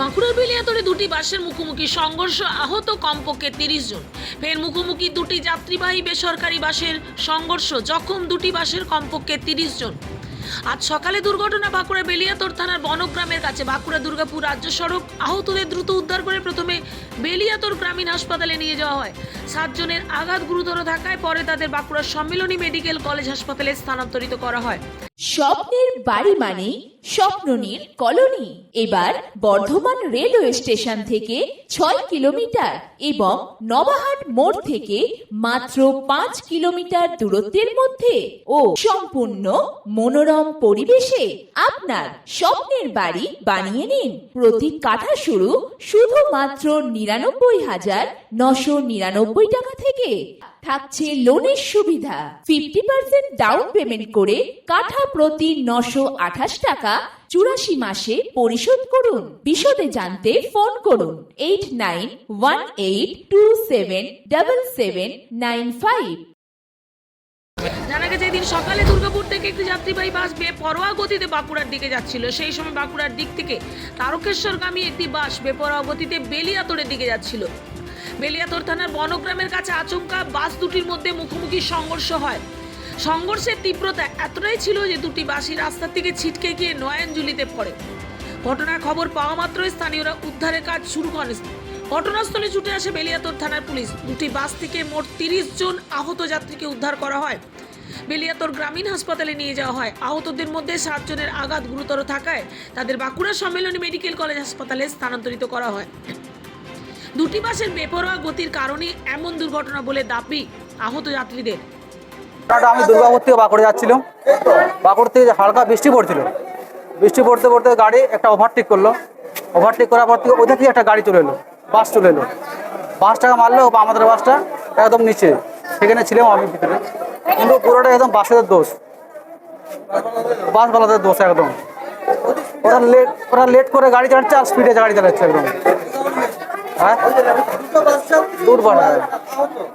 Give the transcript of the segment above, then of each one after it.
বাঁকুড়ার বেলিয়াতরে দুটি বাসের মুখোমুখি সংঘর্ষ আহত কমপক্ষে তিরিশ জন। ফের মুখোমুখি দুটি যাত্রীবাহী বেসরকারি বাসের সংঘর্ষ জখম দুটি বাসের কমপক্ষে তিরিশ জন। আজ সকালে দুর্ঘটনা বাঁকুড়া বেলিয়াতর থানার বনগ্রামের কাছে বাঁকুড়া দুর্গাপুর রাজ্য সড়ক আহতদের দ্রুত উদ্ধার করে প্রথমে বেলিয়াতর গ্রামীণ হাসপাতালে নিয়ে যাওয়া হয়। সাতজনের আঘাত গুরুতর থাকায় পরে তাদের বাঁকুড়া সম্মিলনী মেডিকেল কলেজ হাসপাতালে স্থানান্তরিত করা হয়। স্বপ্নের বাড়ি মানে স্বপ্ননীর কলোনি। এবার বর্ধমান রেলওয়ে স্টেশন থেকে ছয় কিলোমিটার এবং নবাহাট মোড় থেকে মাত্র পাঁচ কিলোমিটার দূরত্বের মধ্যে ও সম্পূর্ণ মনোরম পরিবেশে আপনার স্বপ্নের বাড়ি বানিয়ে নিন। প্রতি কাঠা শুরু শুধুমাত্র নিরানব্বই হাজার নশো নিরানব্বই টাকা থেকে থাকছে লোনের সুবিধা। ফিফটি পার্সেন্ট ডাউন পেমেন্ট করে কাঠা প্রতি নশো আঠাশ টাকা চুরাশি মাসে পরিশোধ করুন। বিশদে জানতে ফোন করুন eight nine one eight two seven double seven nine five জানা গেছে এদিন সকালে দুর্গাপুর থেকে একটি যাত্রীবাহী বাস বেপরোয়া গতিতে বাঁকুড়ার দিকে যাচ্ছিল। সেই সময় বাঁকুড়ার দিক থেকে তারকেশ্বরগামী একটি বাস বেপরোয়া গতিতে বেলিয়াতরের দিকে যাচ্ছিল। বেলিয়াতর থানার বনগ্রামের কাছে আচমকা বাস দুটির মধ্যে মুখোমুখি সংঘর্ষ হয়। সংঘর্ষের তীব্রতা এতটাই ছিল যে দুটি বাসই রাস্তার থেকে ছিটকে গিয়ে নয়নজুলিতে পড়ে। ঘটনার খবর পাওয়া মাত্রই স্থানীয়রা উদ্ধারের কাজ শুরু করেন। ঘটনাস্থলে ছুটে আসে বেলিয়াতর থানার পুলিশ। দুটি বাস থেকে মোট তিরিশ জন আহত যাত্রীকে উদ্ধার করা হয়। বেলিয়াতর গ্রামীণ হাসপাতালে নিয়ে যাওয়া হয়। আহতদের মধ্যে সাতজনের আঘাত গুরুতর থাকায় তাদের বাঁকুড়া সম্মেলনী মেডিকেল কলেজ হাসপাতালে স্থানান্তরিত করা হয়। দুটি বাসের বেপরোয়া গতির কারণে এমন দুর্ঘটনা বলে দাবি আহত যাত্রীদের। আমি দুর্গাপুর থেকে বাঁকুড়ে যাচ্ছিলাম। বাঁকুড় থেকে হালকা বৃষ্টি পড়ছিল। বৃষ্টি পড়তে পড়তে গাড়ি একটা ওভারটেক করল। ওভারটেক করার পর থেকে ওদের থেকে একটা গাড়ি চলে এলো বাস চলে এলো। বাসটাকে মারলো আমাদের বাসটা একদম নিচে। সেখানে ছিলাম আমি ভিতরে। কিন্তু পুরোটা একদম বাসের দোষ। বাসওয়ালাদের দোষ একদম। ওরা লেট ওরা লেট করে গাড়ি চালাচ্ছে আর স্পিডে গাড়ি চালাচ্ছে একদম। হ্যাঁ দুর্ঘটনা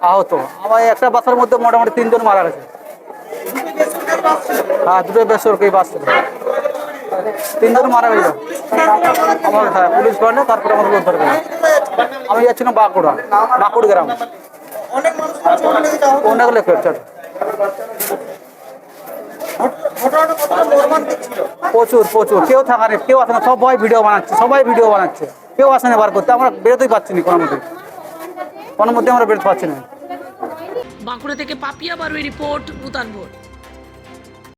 আহত। আমার একটা বাসের মধ্যে মোটামুটি তিনজন মারা গেছে। হ্যাঁ দুটো বেসরকারি বাস তিনজন মারা গেছে। আমার হ্যাঁ পুলিশ বাড়লে তারপরে আমাদের উদ্ধার করে আমি যাচ্ছিলাম বাঁকুড়া বাঁকুড় গ্রাম। অনেক প্রচুর প্রচুর। কেউ থাকা নেই কেউ আসে না সবাই ভিডিও বানাচ্ছে সবাই ভিডিও বানাচ্ছে। কেউ আসে না বার করতে আমরা বেরোতেই পারছি না কোনো মধ্যে কোনো মধ্যে আমরা বেরোতে পারছি না। বাঁকুড়া থেকে পাপিয়া বারুই রিপোর্ট নূতন ভোর